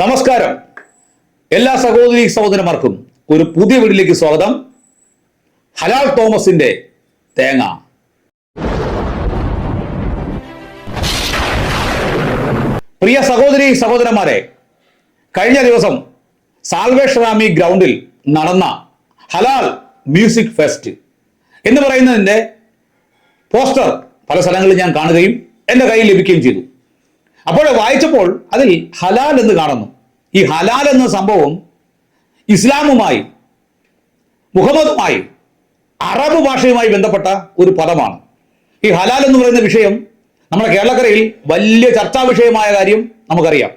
നമസ്കാരം. എല്ലാ സഹോദരി സഹോദരന്മാർക്കും ഒരു പുതിയ വീട്ടിലേക്ക് സ്വാഗതം. ഹലാൽ തോമസിന്റെ തേങ്ങ. പ്രിയ സഹോദരി സഹോദരന്മാരെ കഴിഞ്ഞ ദിവസം സാൽവേഷ് ആർമി ഗ്രൗണ്ടിൽ നടന്ന ഹലാൽ മ്യൂസിക് ഫെസ്റ്റ് എന്ന് പറയുന്നതിന്റെ പോസ്റ്റർ പല സ്ഥലങ്ങളിൽ ഞാൻ കാണുകയും എന്റെ കയ്യിൽ ലഭിക്കുകയും ചെയ്തു. അപ്പോൾ വായിച്ചപ്പോൾ അതിൽ ഹലാൽ എന്ന് കാണുന്നു. ഈ ഹലാൽ എന്ന സംഭവം ഇസ്ലാമുമായി മുഹമ്മദുമായി അറബ് ഭാഷയുമായി ബന്ധപ്പെട്ട ഒരു പദമാണ്. ഈ ഹലാൽ എന്ന് പറയുന്ന വിഷയം നമ്മുടെ കേരളക്കരയിൽ വലിയ ചർച്ചാ വിഷയമായ കാര്യം നമുക്കറിയാം.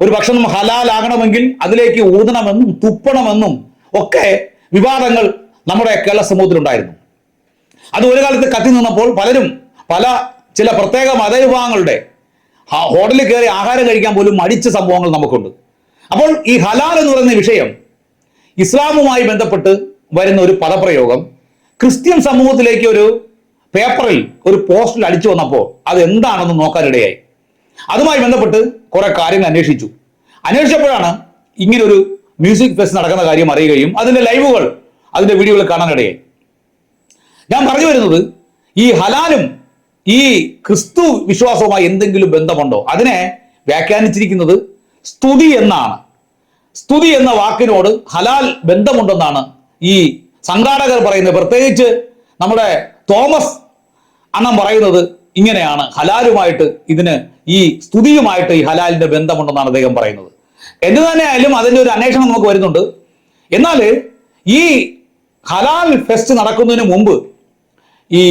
ഒരു ഭക്ഷണം ഹലാലാകണമെങ്കിൽ അതിലേക്ക് ഊതണമെന്നും തുപ്പണമെന്നും ഒക്കെ വിവാദങ്ങൾ നമ്മുടെ കേരള സമൂഹത്തിലുണ്ടായിരുന്നു. അത് ഒരു കാലത്ത് കത്തി നിന്നപ്പോൾ പലരും പല ചില പ്രത്യേക മതവിഭാഗങ്ങളുടെ ഹോട്ടലിൽ കയറി ആഹാരം കഴിക്കാൻ പോലും മടിച്ച സംഭവങ്ങൾ നമുക്കുണ്ട്. അപ്പോൾ ഈ ഹലാൽ എന്ന് പറയുന്ന വിഷയം ഇസ്ലാമുമായി ബന്ധപ്പെട്ട് വരുന്ന ഒരു പദപ്രയോഗം ക്രിസ്ത്യൻ സമൂഹത്തിലേക്ക് ഒരു പേപ്പറിൽ ഒരു പോസ്റ്റിൽ അടിച്ചു വന്നപ്പോൾ അത് എന്താണെന്ന് നോക്കാനിടയായി. അതുമായി ബന്ധപ്പെട്ട് കുറെ കാര്യങ്ങൾ അന്വേഷിച്ചു. അന്വേഷിച്ചപ്പോഴാണ് ഇങ്ങനൊരു മ്യൂസിക് ഫെസ്റ്റ് നടക്കുന്ന കാര്യം അറിയുകയും അതിന്റെ ലൈവുകൾ അതിന്റെ വീഡിയോകൾ കാണാനിടയായി. ഞാൻ പറഞ്ഞു വരുന്നത് ഈ ഹലാലും ഈ ക്രിസ്തു വിശ്വാസവുമായി എന്തെങ്കിലും ബന്ധമുണ്ടോ? അതിനെ വ്യാഖ്യാനിച്ചിരിക്കുന്നത് സ്തുതി എന്നാണ്. സ്തുതി എന്ന വാക്കിനോട് ഹലാൽ ബന്ധമുണ്ടെന്നാണ് ഈ സംഘാടകർ പറയുന്നത്. പ്രത്യേകിച്ച് നമ്മുടെ തോമസ് അണ്ണം പറയുന്നത് ഇങ്ങനെയാണ്. ഹലാലുമായിട്ട് ഇതിന് ഈ സ്തുതിയുമായിട്ട് ഈ ഹലാലിന്റെ ബന്ധമുണ്ടെന്നാണ് അദ്ദേഹം പറയുന്നത്. എന്ത് തന്നെ ആയാലും അതിന്റെ ഒരു അന്വേഷണം നമുക്ക് വരുന്നുണ്ട്. എന്നാൽ ഈ ഹലാൽ ഫെസ്റ്റ് നടക്കുന്നതിന് മുമ്പ് ഈ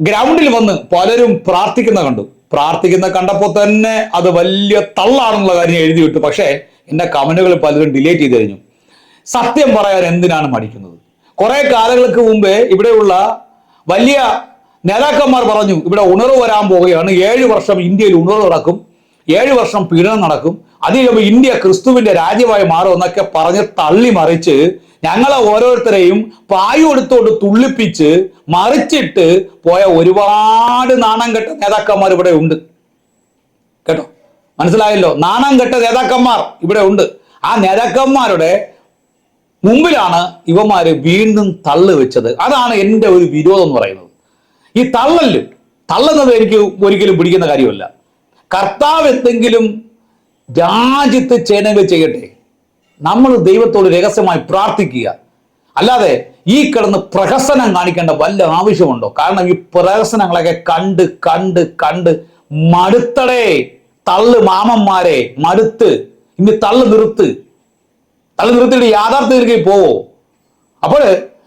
ഗ്രൗണ്ടിൽ വന്ന് പലരും പ്രാർത്ഥിക്കുന്ന കണ്ടു. പ്രാർത്ഥിക്കുന്ന കണ്ടപ്പോൾ തന്നെ അത് വലിയ തള്ളാണെന്നുള്ള കാര്യം എഴുതി വിട്ടു. പക്ഷേ എന്റെ കമന്റുകൾ പലരും ഡിലീറ്റ് ചെയ്ത് കഴിഞ്ഞു. സത്യം പറയാൻ എന്തിനാണ് മടിക്കുന്നത്? കുറേ കാലങ്ങൾക്ക് മുമ്പേ ഇവിടെയുള്ള വലിയ നേതാക്കന്മാർ പറഞ്ഞു ഇവിടെ ഉണർവ് വരാൻ പോവുകയാണ്. ഏഴ് വർഷം ഇന്ത്യയിൽ ഉണർവ് നടക്കും. ഏഴ് വർഷം പീഡനം നടക്കും. അത് ഇന്ത്യ ക്രിസ്തുവിന്റെ രാജ്യമായി മാറും എന്നൊക്കെ പറഞ്ഞ് തള്ളി മറിച്ച് ഞങ്ങളെ ഓരോരുത്തരെയും പായു എടുത്തോണ്ട് തുള്ളിപ്പിച്ച് മറിച്ചിട്ട് പോയ ഒരുപാട് നാണം കെട്ട നേതാക്കന്മാർ ഇവിടെ ഉണ്ട്. കേട്ടോ? മനസ്സിലായല്ലോ? നാണം കെട്ട നേതാക്കന്മാർ ഇവിടെ ഉണ്ട്. ആ നേതാക്കന്മാരുടെ മുമ്പിലാണ് ഇവന്മാര് വീണ്ടും തള്ളു വെച്ചത്. അതാണ് എന്റെ ഒരു വിരോധം എന്ന് പറയുന്നത്. ഈ തള്ളൽ തള്ളുന്നത് എനിക്ക് ഒരിക്കലും പിടിക്കുന്ന കാര്യമല്ല. കർത്താവ് എന്തെങ്കിലും രാജ്യത്ത് ചേനകൾ ചെയ്യട്ടെ? നമ്മൾ ദൈവത്തോട് രഹസ്യമായി പ്രാർത്ഥിക്കുക. അല്ലാതെ ഈ കിടന്ന് പ്രഹസനം കാണിക്കേണ്ട വല്ല ആവശ്യമുണ്ടോ? കാരണം ഈ പ്രഹസനങ്ങളൊക്കെ കണ്ട് കണ്ട് കണ്ട് മടുത്തടേ. തള്ളു മാമന്മാരെ മടുത്ത്. ഇനി തള്ളു നിർത്ത്. തള്ളു നിർത്തിയിട്ട് യാഥാർത്ഥ്യത്തിലേക്ക് പോവോ? അപ്പോൾ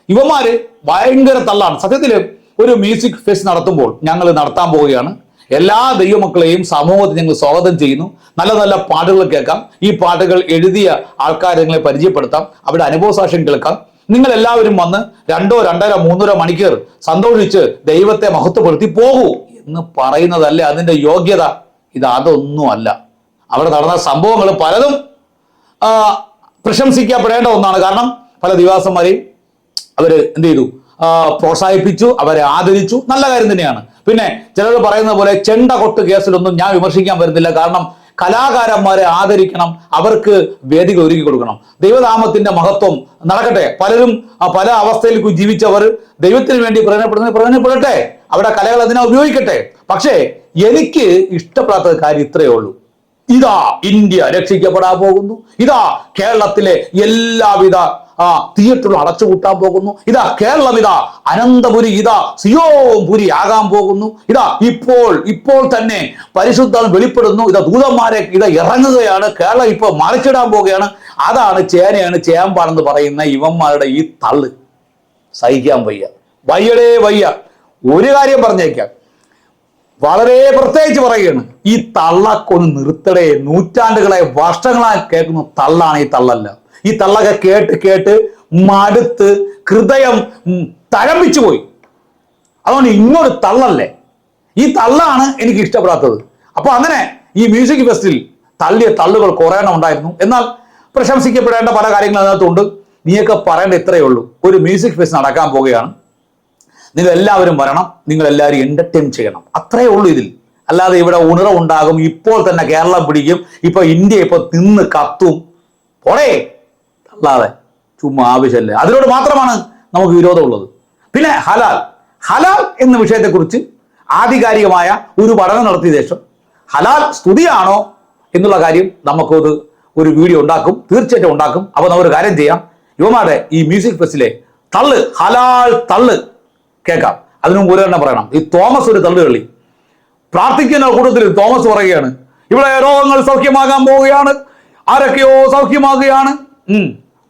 ഇവന്മാര് ഭയങ്കര തള്ളാണ്. സത്യത്തിൽ ഒരു മ്യൂസിക് ഫെസ്റ്റ് നടത്തുമ്പോൾ ഞങ്ങൾ നടത്താൻ പോവുകയാണ്. എല്ലാ ദൈവമക്കളെയും സമൂഹത്തിൽ ഞങ്ങൾ സ്വാഗതം ചെയ്യുന്നു. നല്ല നല്ല പാട്ടുകൾ കേൾക്കാം. ഈ പാട്ടുകൾ എഴുതിയ ആൾക്കാരെ നിങ്ങളെ പരിചയപ്പെടുത്താം. അവരുടെ അനുഭവ സാക്ഷ്യം കേൾക്കാം. നിങ്ങൾ എല്ലാവരും വന്ന് രണ്ടോ രണ്ടര മൂന്നര മണിക്കൂർ സന്തോഷിച്ച് ദൈവത്തെ മഹത്വപ്പെടുത്തി പോകൂ എന്ന് പറയുന്നതല്ലേ അതിന്റെ യോഗ്യത. ഇത് അതൊന്നുമല്ല. അവിടെ നടന്ന സംഭവങ്ങൾ പലതും പ്രശംസിക്കപ്പെടേണ്ട ഒന്നാണ്. കാരണം പല ദിവാസന്മാരെയും അവർ എന്ത് ചെയ്തു? പ്രോത്സാഹിപ്പിച്ചു അവരെ ആദരിച്ചു. നല്ല കാര്യം തന്നെയാണ്. പിന്നെ ചിലർ പറയുന്ന പോലെ ചെണ്ട കൊട്ട് കേസിലൊന്നും ഞാൻ വിമർശിക്കാൻ വരുന്നില്ല കാരണം കലാകാരന്മാരെ ആദരിക്കണം അവർക്ക് വേദിക ഒരുക്കി കൊടുക്കണം. ദൈവനാമത്തിന്റെ മഹത്വം നടക്കട്ടെ. പലരും പല അവസ്ഥയിൽ ജീവിച്ചവർ ദൈവത്തിന് വേണ്ടി പ്രയോജനപ്പെടുന്ന പ്രയോജനപ്പെടട്ടെ. അവിടെ കലകൾ അതിനെ ഉപയോഗിക്കട്ടെ? പക്ഷേ എനിക്ക് ഇഷ്ടപ്പെടാത്ത കാര്യം ഇത്രയേ ഉള്ളൂ. ഇതാ ഇന്ത്യ രക്ഷിക്കപ്പെടാൻ പോകുന്നു. ഇതാ കേരളത്തിലെ എല്ലാവിധ ആ തിയേറ്ററുകൾ അടച്ചുപൂട്ടാൻ പോകുന്നു. ഇതാ കേരളം ഇതാ അനന്തപുരി ഇതാ സിയോപുരി ആകാൻ പോകുന്നു. ഇതാ ഇപ്പോൾ ഇപ്പോൾ തന്നെ പരിശുദ്ധം വെളിപ്പെടുന്നു. ഇതാ ദൂതന്മാരെ ഇതാ ഇറങ്ങുകയാണ്. കേരളം ഇപ്പോൾ മറിച്ചിടാൻ പോവുകയാണ്. അതാണ് ചേനയാണ് ചേമ്പാണെന്ന് പറയുന്ന ഇവന്മാരുടെ ഈ തള്ള്. സഹിക്കാൻ വയ്യ. വയ്യടേ വയ്യ. ഒരു കാര്യം പറഞ്ഞേക്കാം. വളരെ പ്രത്യേകിച്ച് പറയുകയാണ്. ഈ തള്ളക്കൊന്ന് നിർത്തടേ. നൂറ്റാണ്ടുകളെ വർഷങ്ങളായി കേൾക്കുന്ന തള്ളാണ് ഈ തള്ളല്ല. ഈ തള്ളൊക്കെ കേട്ട് കേട്ട് മടുത്ത് ഹൃദയം തഴമ്പിച്ചു പോയി. അതുകൊണ്ട് ഇങ്ങോട്ട് തള്ളല്ലേ. ഈ തള്ളാണ് എനിക്ക് ഇഷ്ടപ്പെടാത്തത്. അപ്പൊ അങ്ങനെ ഈ മ്യൂസിക് ഫെസ്റ്റിൽ തള്ളിയ തള്ളുകൾ കുറേ ഉണ്ടായിരുന്നു. എന്നാൽ പ്രശംസിക്കപ്പെടേണ്ട പല കാര്യങ്ങളും അതിനകത്തുണ്ട്. നീയൊക്കെ പറയേണ്ട ഇത്രയേ ഉള്ളൂ. ഒരു മ്യൂസിക് ഫെസ്റ്റ് നടക്കാൻ പോവുകയാണ്. നിങ്ങൾ എല്ലാവരും വരണം. നിങ്ങൾ എല്ലാവരും എന്റർടൈൻ ചെയ്യണം. അത്രേ ഉള്ളൂ ഇതിൽ. അല്ലാതെ ഇവിടെ ഉണർവുണ്ടാകും ഇപ്പോൾ തന്നെ കേരളം പിടിക്കും. ഇപ്പൊ ഇന്ത്യ ഇപ്പൊ തിന്ന് കത്തും. പോടേ. അല്ലാതെ ചുമ്മാ ആവശ്യമല്ലേ. അതിനോട് മാത്രമാണ് നമുക്ക് വിരോധമുള്ളത്. പിന്നെ ഹലാൽ. ഹലാൽ എന്ന വിഷയത്തെക്കുറിച്ച് ആധികാരികമായ ഒരു പഠനം നടത്തിയ ശേഷം ഹലാൽ സ്തുതിയാണോ എന്നുള്ള കാര്യം നമുക്കത് ഒരു വീഡിയോ ഉണ്ടാക്കും. തീർച്ചയായിട്ടും ഉണ്ടാക്കും. അപ്പൊ നമുക്കൊരു കാര്യം ചെയ്യാം. യുവമാരുടെ ഈ മ്യൂസിക് ഫെസ്റ്റിലെ തള്ള് ഹലാൽ തള്ള്. കേൾക്കാം. അതിനു മുമ്പ് ഒരു തന്നെ പറയണം. ഈ തോമസ് ഒരു തള്ളു കളി പ്രാർത്ഥിക്കുന്ന കൂട്ടത്തിൽ തോമസ് പറയുകയാണ്. ഇവിടെ രോഗങ്ങൾ സൗഖ്യമാകാൻ പോവുകയാണ്. ആരൊക്കെയോ സൗഖ്യമാകുകയാണ്.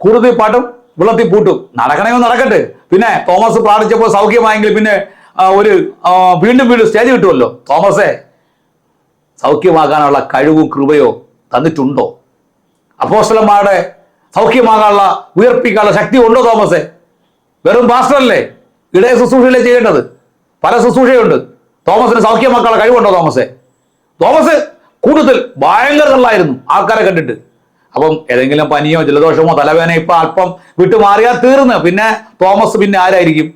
കൂടുതൽ പാട്ടും വെള്ളത്തിൽ പൂട്ടും. നടക്കണമെങ്കിൽ നടക്കട്ടെ. പിന്നെ തോമസ് പ്രാർത്ഥിച്ചപ്പോൾ സൗഖ്യമായെങ്കിൽ പിന്നെ ഒരു വീണ്ടും വീണ്ടും സ്റ്റേജ് കിട്ടുമല്ലോ. തോമസേ സൗഖ്യമാകാനുള്ള കഴിവും കൃപയോ തന്നിട്ടുണ്ടോ? അപ്പോസ്റ്റലന്മാരുടെ സൗഖ്യമാകാനുള്ള ഉയർപ്പിക്കാനുള്ള ശക്തി ഉണ്ടോ തോമസേ? വെറും പാസ്റ്ററല്ലേ ഇടയ ശുശ്രൂഷയിലെ ചെയ്യേണ്ടത്? പല ശുശ്രൂഷയുണ്ട്. തോമസിന് സൗഖ്യമാക്കാനുള്ള കഴിവുണ്ടോ തോമസേ? തോമസ് കൂടുതൽ ഭയങ്കര തള്ളായിരുന്നു ആൾക്കാരെ കണ്ടിട്ട്. അപ്പം ഏതെങ്കിലും പനിയോ ജലദോഷമോ തലവേന ഇപ്പൊ അല്പം വിട്ടുമാറിയാൽ തീർന്ന്. പിന്നെ തോമസ് പിന്നെ ആരായിരിക്കും?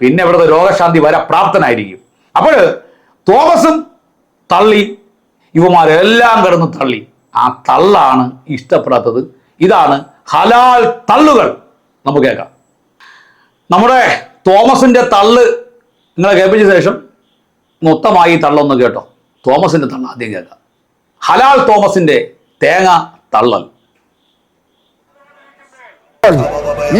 പിന്നെ ഇവിടുത്തെ രോഗശാന്തി വരെ പ്രാപ്തനായിരിക്കും. അപ്പോൾ തോമസും തള്ളി ഇവമാരെല്ലാം കിടന്ന് തള്ളി. ആ തള്ളാണ് ഇഷ്ടപ്പെടാത്തത്. ഇതാണ് ഹലാൽ തള്ളുകൾ. നമുക്ക് കേൾക്കാം. നമ്മുടെ തോമസിന്റെ തള്ള് നിങ്ങളെ കേൾപ്പിച്ച ശേഷം മൊത്തമായി തള്ളൊന്ന് കേട്ടോ. തോമസിന്റെ തള്ള ആദ്യം കേൾക്കാം. ഹലാൽ തോമസിന്റെ തേങ്ങ തള്ളൽ.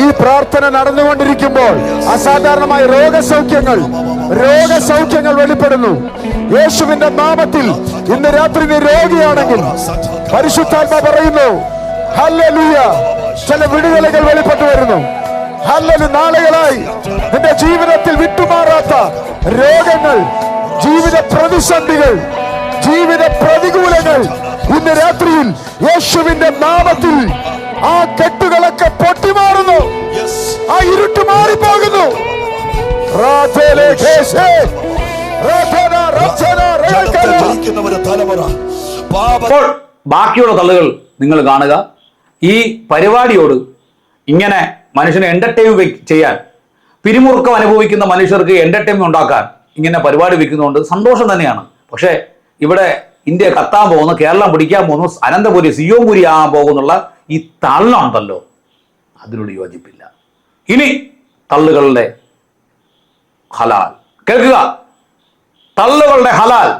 ഈ പ്രാർത്ഥന നടന്നുകൊണ്ടിരിക്കുമ്പോൾ അസാധാരണമായ രോഗസൗഖ്യങ്ങൾ രോഗസൗഖ്യങ്ങൾ വെളിപ്പെടുന്നു. യേശുവിന്റെ നാമത്തിൽ ഇന്ന് രാത്രി നീ രോഗിയാണെങ്കിൽ പരിശുദ്ധാത്മ പറയുന്നു ചില വിടുതലുകൾ വെളിപ്പെട്ടു വരുന്നു. ഹല്ലലു നാളുകളായി. നിന്റെ ജീവിതത്തിൽ വിട്ടുമാറാത്ത രോഗങ്ങൾ ജീവിത പ്രതിസന്ധികൾ ജീവിത പ്രതികൂലങ്ങൾ ഇന്ന് രാത്രിയിൽ യേശുവിന്റെ നാമത്തിൽ ആ കെട്ടുകളൊക്കെ പൊട്ടിമാറുന്നു. ആ ഇരുട്ട് മാറിപ്പോകുന്നു. അപ്പോൾ ബാക്കിയുള്ള തള്ളുകൾ നിങ്ങൾ കാണുക. ഈ പരിപാടിയോട് ഇങ്ങനെ മനുഷ്യനെ എന്റർടൈൻ ചെയ്യാൻ. പിരിമുറുക്കം അനുഭവിക്കുന്ന മനുഷ്യർക്ക് എന്റർടൈൻമെന്റ് ഉണ്ടാക്കാൻ ഇങ്ങനെ പരിപാടി വെക്കുന്നതുകൊണ്ട് സന്തോഷം തന്നെയാണ്. പക്ഷേ ഇവിടെ ഇന്ത്യ കത്താൻ പോകുന്നു കേരളം പിടിക്കാൻ പോകുന്നു അനന്തപുരി സിയോപുരി ആകാൻ പോകുന്നുള്ള ഈ തള്ളുണ്ടല്ലോ. അതിനോട് യോജിപ്പില്ല. ഇനി തള്ളുകളുടെ ഹലാൽ. കേൾക്കുക. തള്ളുകളുടെ ഹലാൽ.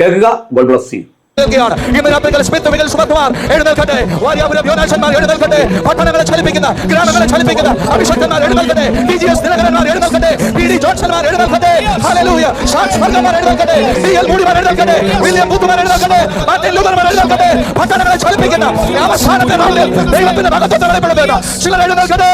കേൾക്കുക. ഗോഡ് ബ്ലസ് യു നിൽക്കുകയാണ്. ഇന്ന് രാത്രികൾ സ്മിത്ത് മികൽ സുമത്മാർ എഴുന്നേൽക്കട്ടെ. വാര്യാപുരം യോനാശന്മാർ എഴുന്നേൽക്കട്ടെ. പട്ടണങ്ങളെ ചലിപ്പിക്കുന്ന ഗ്രാമങ്ങളെ ചലിപ്പിക്കുന്ന അഭിഷക്തന്മാർ എഴുന്നേൽക്കട്ടെ. ഡി ജി എസ് ദിനകരന്മാർ എഴുന്നേൽക്കട്ടെ. പി ഡി ജോൺസൺമാർ എഴുന്നേൽക്കട്ടെ. ഹല്ലേലൂയ ഷാക്സ് ഭർഗന്മാർ എഴുന്നേൽക്കട്ടെ. ഡി എൽ മൂടിമാർ എഴുന്നേൽക്കട്ടെ. വില്യം ബുദ്ധുമാർ എഴുന്നേൽക്കട്ടെ. മാർട്ടിൻ ലൂതർമാർ എഴുന്നേൽക്കട്ടെ. പട്ടണങ്ങളെ ചലിപ്പിക്കുന്ന അവസാനത്തെ നാളിൽ ദൈവത്തിന്റെ മഹത്വത്തെ വെളിപ്പെടുത്തുന്ന ചിലർ എഴുന്നേൽക്കട്ടെ.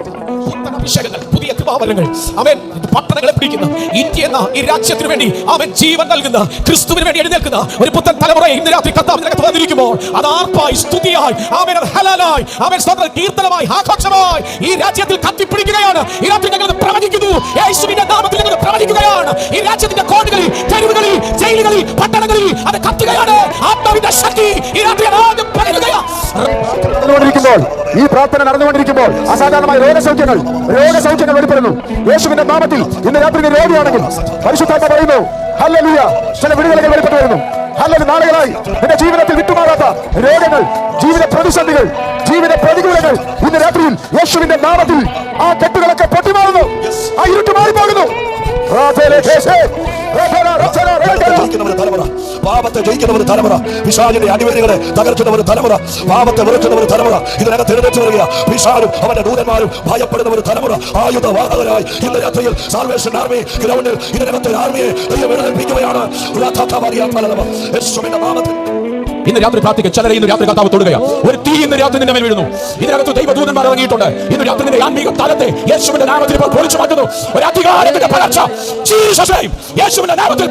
പുത്തൻ അഭിഷേകങ്ങൾ പുതിയ കൃപാവരങ്ങൾ അവൻ പട്ടണങ്ങളെ പിടിക്കുന്ന ഇന്ത്യ എന്ന ഈ രാജ്യത്തിന് വേണ്ടി അവൻ ജീവൻ നൽകുന്ന ക്രിസ്തുവിന് വേണ്ടി എഴുന്നേൽക്കുന്ന ഒരു പുത്തൻ തലമുറ ഇന്ന് രാത്രി കർത്താവിനകത്ത് വന്നിരിക്കുമ്പോൾ അത് ആർപ്പായി സ്തുതിയായി അവൻ ഹലാലായി അവൻ സ്വന്തം കീർത്തനമായി ആഘോഷമായി ഈ രാജ്യത്തിൽ കത്തിപ്പിടിക്കുകയാണ്. ഈ രാത്രി ഞങ്ങൾ പ്രവചിക്കുന്നു. യേശുവിന്റെ നാമത്തിൽ ഞങ്ങൾ പ്രവചിക്കുകയാണ്. ഈ രാജ്യത്തിന്റെ കോടുകളിൽ തെരുവുകളിൽ ജയിലുകളിൽ പട്ടണങ്ങളിൽ അത് കത്തുകയാണ്. ആത്മാവിന്റെ ശക്തി ഈ രാത്രി ആദ്യം പകരുകയാണ് ഈ പ്രാർത്ഥന നടന്നുകൊണ്ടിരിക്കുമ്പോൾ അസാധാരണമായ രോഗസൗഖ്യങ്ങൾ രോഗസൗഖ്യങ്ങൾ വെളിപ്പെടുന്നു. യേശുവിന്റെ നാമത്തിൽ ഇന്ന് രാത്രി രോഗിയാണെങ്കിൽ പരിശുദ്ധാത്മ പറയുന്നു ഹല്ലേലൂയ. ചില വിടുതലുകൾ വെളിപ്പെട്ടു വരുന്നു. ഹല്ലല് നാളുകളായി എന്റെ ജീവിതത്തിൽ വിട്ടുമാറാത്ത രോഗങ്ങൾ ജീവിത പ്രതിസന്ധികൾ ജീവിത പ്രതികൂലങ്ങൾ ഇന്ന് രാത്രിയിൽ യേശുവിന്റെ നാമത്തിൽ ആ കെട്ടുകളൊക്കെ പൊട്ടിമാറുന്നു. ആ ഇരുട്ട് മാറിപ്പോകുന്നു. പാപത്തെ ജയിക്കുന്ന ഒരു തലമുറ. പിശാലിന്റെ അടിമതികളെ തകർക്കുന്ന ഒരു തലമുറ. പാപത്തെ വെറുക്കുന്ന ഒരു തലമുറ. ഇതിനകത്ത് എഴുന്നേറ്റ് വരിക. പിശാലും അവന്റെ ദൂതന്മാരും ഭയപ്പെടുന്ന ഒരു തലമുറ. ആയുധവാഹകരായി ഇന്ന് രാത്രിയിൽ സാൽവേഷൻ ആർമി ഗ്രൗണ്ടിൽ ഇതിനകത്ത് ആർമിയെ ദൈവം എഴുന്നേൽപ്പിക്കുകയാണ്. നാമത്തിൽ. ഇന്ന് രാത്രി പ്രാർത്ഥിക്കുക ചിലരെ ഇന്ന് രാത്രി കർത്താവ് തൊടുകയാ. ഒരു തീ ഇന്ന് രാത്രി നിന്റെ മേൽ വീഴുന്നു. ഇതിനകത്ത് ദൈവദൂതന്മാർ ഇറങ്ങിയിട്ടുണ്ട്. ഇന്ന് രാത്രി നിന്റെ ആത്മീക തലത്തെ യേശുവിന്റെ നാമത്തിൽ ഇപ്പോൾ പൊളിച്ചു മാറ്റുന്നു. ഒരു അധികാരത്തിന്റെ പകർച്ച. യേശുവിന്റെ നാമത്തിൽ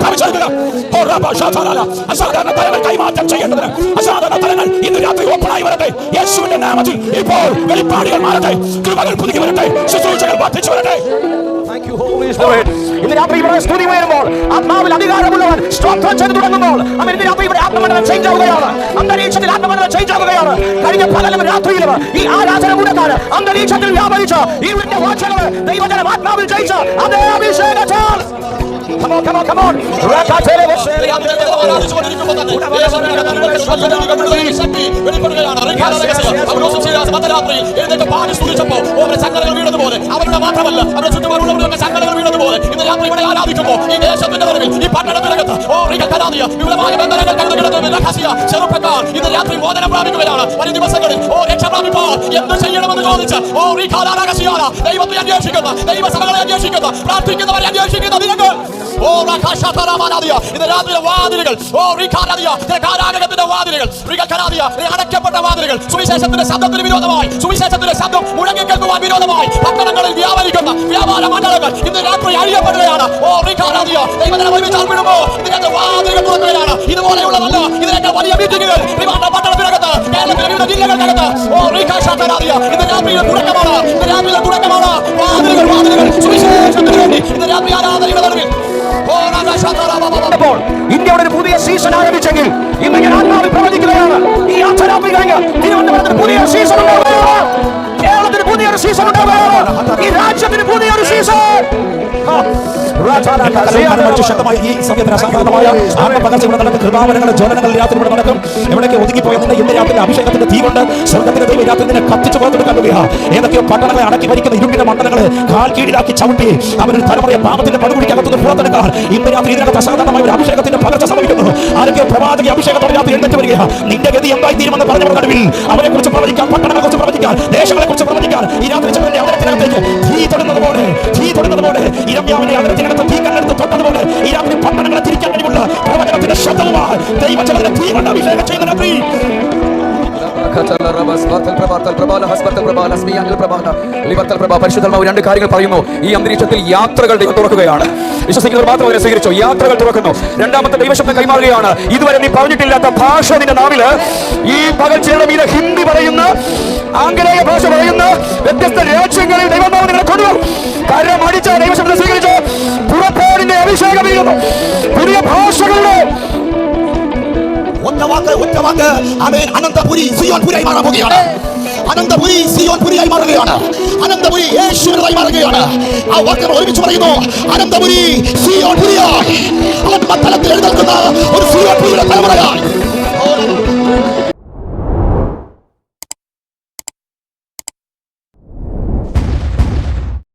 അസാധാരണ തലങ്ങൾ കൈമാറ്റം ചെയ്യേണ്ടതിന് അസാധാരണ തലങ്ങൾ ഇന്ന് രാത്രി ഓപ്പണായി വരട്ടെ. യേശുവിന്റെ നാമത്തിൽ ഇപ്പോൾ വെളിപ്പാടുകൾ മാറട്ടെ. കൃപകൾ പുതുക്കി വരട്ടെ. ശുശ്രൂഷകൾ വർദ്ധിച്ചു വരട്ടെ. ഇന്ന് രാത്രി ഇവിടെ സ്തുതി ഉയരുമ്പോൾ ആത്മാവിൽ അധികാരമുള്ളവൻ സ്തോത്രം ചെയ്തു തുടങ്ങുമ്പോൾ അവൻ ഇന്ന് രാത്രി ഇവിടെ ആത്മമണ്ഡലം ചേഞ്ച് ആവുകയാണ്. അന്തരീക്ഷത്തിൽ ആത്മമണ്ഡലം ചേഞ്ച് ആവുകയാണ്. കഴിഞ്ഞ പകലും രാത്രിയിലും ഈ ആരാധന കൂടക്കാര് അന്തരീക്ഷത്തിൽ വ്യാപരിച്ച ഈ വലിയ വാച്ചകൾ ദൈവജനം ആത്മാവിൽ ജയിച്ച അതേ അഭിഷേകത്താൽ. Come on, come on, come on. Rakatele അവരുടെ വീണതുപോലെ ഇന്ന് രാത്രി ഇവിടെ ആരാധിക്കുമ്പോൾ ഈ ദേശത്തിന്റെ നിറവിൽ ഈ പട്ടണത്തിനകത്ത് ഓ റിക്കലാദിയ വിപുലമായ ബന്ധനങ്ങൾ കടന്നുകിടക്കുന്ന രഹസ്യ ചെറുപ്പക്കാർ ഇന്ന് രാത്രി മോദനം പ്രാപിക്കുകയാണ് വരും ദിവസങ്ങളിൽ ഓ രക്ഷ ചെയ്യണമെന്ന് ചോദിച്ച് ഓ റിക്കാലാകാശിയാണ് ദൈവത്തെ അന്വേഷിക്കുന്ന ദൈവസഭകളെ അന്വേഷിക്കുന്ന പ്രാർത്ഥിക്കുന്നവരെ അന്വേഷിക്കുന്ന ദിനങ്ങൾ ഓ റഖാശതറാമാനാദിയ ഇന്ന് രാത്രിയിലെ വാതിലുകൾ. ഓ റിഖാനാദിയ കാരാഗത്തിന്റെ വാതിലുകൾ. റിഖാനാദിയ അടയ്ക്കപ്പെട്ട വാതിലുകൾ. സുവിശേഷത്തിന്റെ ശബ്ദത്തിന് വിരോധമായി. സുവിശേഷത്തിന്റെ ശബ്ദം മുഴങ്ങി കേൾക്കുവാൻ വിരോധമായി. പട്ടണങ്ങളിൽ വ്യാപരിക്കുന്ന വ്യാപാര മണ്ഡലങ്ങൾ ഇന്ന് രാത്രി അഴിയപ്പെടുകയാണ്. ഓ റിഖാനാദിയ ദൈവത്തിനെ ഒരുമിച്ച് അർപ്പിടുമ്പോ ഇതിനകത്ത് വാതിലുകൾ തുറക്കുകയാണ് ഇതുപോലെയുള്ളതല്ല. ഇതിനൊക്കെ വലിയ മീറ്റിംഗുകൾ പട്ടണത്തിനകത്ത് കേരളത്തിലെ വിവിധ ജില്ലകൾക്കകത്ത്. ഓ റിഖാശതറാദിയ ഇന്ന് രാത്രിയിലെ തുടക്കമാണ്. ഇന്ന് രാത്രിയിലെ തുടക്കമാണ്. വാതിലുകൾ വാതിലുകൾ. സുവിശേഷത്തിന് വേണ്ടി ഇന്ന് രാത്രി ആരാധനയുടെ നടുവിൽ അപ്പോൾ ഇന്ത്യയുടെ ഒരു പുതിയ സീസൺ ആരംഭിച്ചെങ്കിൽ ഇന്ന് ഞാൻ ആത്മാവിൽ പ്രവചിക്കുകയാണ്. ഈ അച്ഛനാപ്പി കഴിഞ്ഞ് പുതിയ സീസൺ ഉണ്ടാവുകയാണ്. കേരളത്തിന് പുതിയൊരു സീസൺ ഈ രാജ്യത്തിന് പുതിയൊരു സീസൺ അഭിഷേകത്തിന്റെ തീ കൊണ്ട് സ്വർഗത്തിന്റെ ദൈവം രാത്രി കത്തിച്ചു പുറത്തെടുക്കാൻ ഏതൊക്കെയോ പട്ടണങ്ങളെ അടക്കി ഭരിക്കുന്ന ഇരുമ്പിന്റെ മണ്ഡലങ്ങളെ കാൽ കീഴിലാക്കി ചവിട്ടി അവനൊരു തലമുറയെ പാപത്തിന്റെ പടുകുടിക്കകത്തുനിന്ന് പുറത്തെടുക്കാൻ ഇന്ന് രാത്രി ഇതിനകത്ത് അസാധാരണമായ അഭിഷേകത്തിന്റെ പകർച്ച സംഭവിക്കുന്നു. ആരൊക്കെ പ്രവാചക അഭിഷേകത്തോടെ രാത്രി എഴുന്നേറ്റ് നിന്റെ ഗതി എന്തായി തീരുമെന്ന് പറഞ്ഞവർ നടുവിൽ അവരെ കുറിച്ച് പ്രവചിക്കാൻ പട്ടണങ്ങളെ കുറിച്ച് പ്രവചിക്കാൻ ദേശങ്ങളെ കുറിച്ച് പ്രവചിക്കാൻ ഈ രാത്രി അവതരത്തിനകത്തേക്ക് തീ തൊടുന്നത് തീ തൊടുന്നത് പോലെ ഇരമ്യാവിന്റെ അവതരത്തിനകത്ത് തീ കണ്ണെടുത്ത് തൊട്ടതുപോലെ രാത്രി പട്ടണങ്ങളെ തിരിക്കാൻ കഴിവുള്ള പ്രവചനത്തിന്റെ ശബ്ദവുമായി ദൈവചന്ദ്രനെ തീ കൊണ്ട് അഭിഷേകം ചെയ്യുന്ന രാത്രി രണ്ട് കാര്യങ്ങൾ പറയുന്നു. ഈ അന്തരീക്ഷത്തിൽ യാത്രകൾ ദൈവം തുറക്കുകയാണ്. വിശ്വസിക്കുന്നവർ മാത്രം അവരെ സ്വീകരിച്ചു. യാത്രകൾ തുറക്കുന്നു. രണ്ടാമത്തെ ദൈവശബ്ദം കൈമാറുകയാണ്. ഇതുവരെ നീ പറഞ്ഞിട്ടില്ലാത്ത ഭാഷ നിന്റെ നാവിൽ. ഈ പകൽ ചേർന്ന ഹിന്ദി പറയുന്ന ആംഗലേയ ഭാഷ പറയുന്ന വ്യത്യസ്ത രാജ്യങ്ങളിൽ ദൈവനാമം നിങ്ങളെ കൊണ്ടുവരും. കരം അടിച്ച ദൈവശബ്ദം സ്വീകരിച്ചു. പുറപ്പാടിന്റെ അഭിഷേകം പുതിയ ഭാഷകളുടെ ഒറ്റ വാക്ക് ഒറ്റ അവൻ അനന്തപുരി സിയോൻ പുരായി മാറാൻ പോകുകയാണ് അനന്തപുരി സിയോൻ പുരിയായി മാറുകയാണ്. അനന്തപുരി യേശുവിനായി മാറുകയാണ്. ആ വാക്കുകൾ ഒരുമിച്ച് പറയുന്നു. അനന്തപുരി സിയോൻ പുരിയായി ആത്മതലത്തിൽ എഴുന്നേൽക്കുന്ന ഒരു സിയോൻ പുരിയുടെ തലമുറയായി